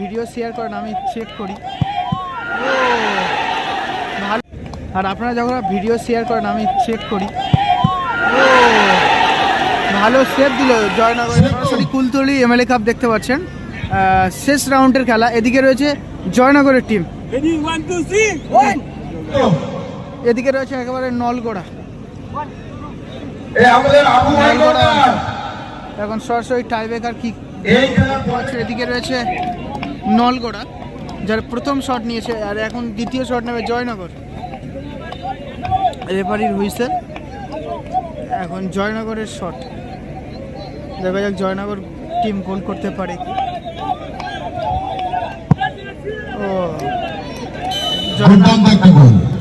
Video share করেন আমি check করি। ভালো। আর আপনারা যখন ভিডিও শেয়ার করেন আমি চেক করি। ভালো সেভ দিল জয়নগর সরাসরি কুলতলি এমএলএ কাপ দেখতে পাচ্ছেন। শেষ রাউন্ডের খেলা এদিকে রয়েছে জয়নগরের টিম. এদিকে রয়েছে একেবারে নলগোড়া। এখন সরাসরি টাইব্রেকার কি এদিকে রয়েছে নলগোড়া যার প্রথম শট নিয়েছে আর এখন দ্বিতীয় শট নেবে জয়নগর। রেফারির হুইসেল এখন জয়নগরের শট দেখা যাক জয়নগর টিম গোল করতে পারে কি। ও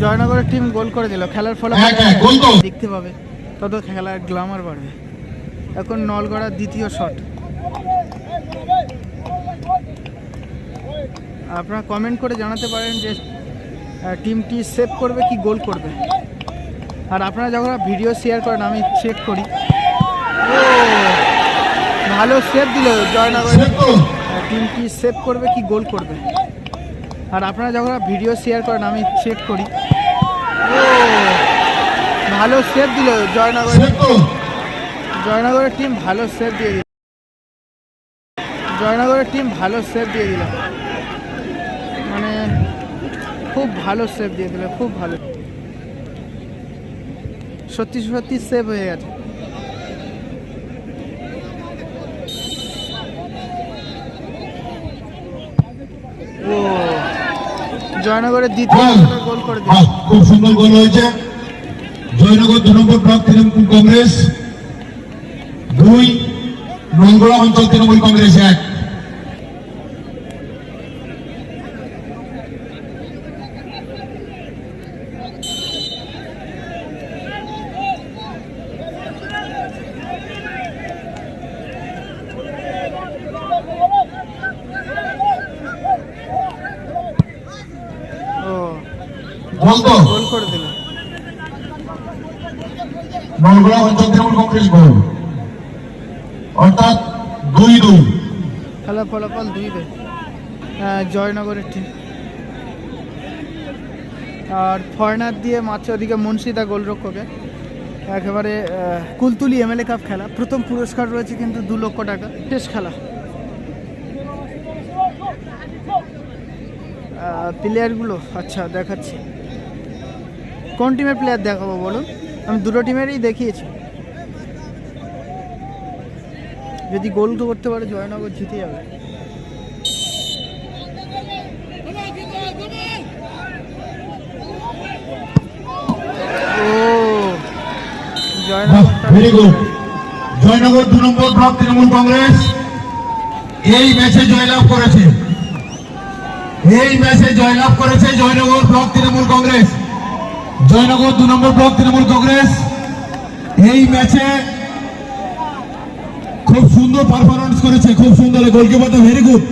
জয়নগরের টিম গোল করে দিল খেলার ফলে এক, গোল দেখতে পাবে। তত খেলার গ্লামার বাড়বে। এখন নলগড়ার দ্বিতীয় শট আপনারা কমেন্ট করে জানাতে পারেন যে টিমটি সেভ করবে কি গোল করবে। আর আপনারা যখন ভিডিও শেয়ার করেন আমি চেক করি। ও ভালো সেভ দিল জয়নগর। টিমটি সেভ করবে কি গোল করবে। আর আপনারা যখন ভিডিও শেয়ার করেন আমি চেক করি। ও ভালো সেভ দিল জয়নগর। জয়নগরের টিম ভালো সেভ দিয়ে দিল। জয়নগরের টিম ভালো সেভ দিয়ে দিল। মানে খুব ভালো সেভ দিয়ে দিল খুব ভালো। সত্যি সত্যি সেভ হয়ে গেছে। ও জয়নগরের দ্বিতীয় গোল। করে দিল। খুব সুন্দর গোল হয়েছে জয়নগর দু নম্বর ব্লক তৃণমূল কংগ্রেস। দুই নলগোড়া অঞ্চল তৃণমূল কংগ্রেস এক ও গোল তো গোল করে দিল নলগোড়া অঞ্চল তৃণমূল কংগ্রেস গোল অর্থাৎ দুই দুই। খেলা ফলাফল দুই বে জয়নগরের টিম আর ফরেনার দিয়ে মাত্র ওদিকে মুন্সিদা গোলরক্ষকে। একেবারে কুলতুলি এমএলএ কাপ খেলা। প্রথম পুরস্কার রয়েছে কিন্তু দু লক্ষ টাকা। শেষ খেলা। প্লেয়ারগুলো আচ্ছা দেখাচ্ছি। কোন টিমের প্লেয়ার দেখাবো বলুন? আমি দুটো টিমেরই দেখিয়েছি। যদি গোল তো করতে পারে জয়নগর জিতে যাবে। জয়নগর দু নম্বর ব্লক তৃণমূল কংগ্রেস। এই ম্যাচে জয়লাভ করেছে। এই ম্যাচে জয়লাভ করেছে জয়নগর ব্লক তৃণমূল কংগ্রেস। জয়নগর দু নম্বর ব্লক তৃণমূল কংগ্রেস। এই ম্যাচে খুব সুন্দর পারফরমেন্স করেছে, খুব সুন্দর। গোলকিপার তো ভেরি গুড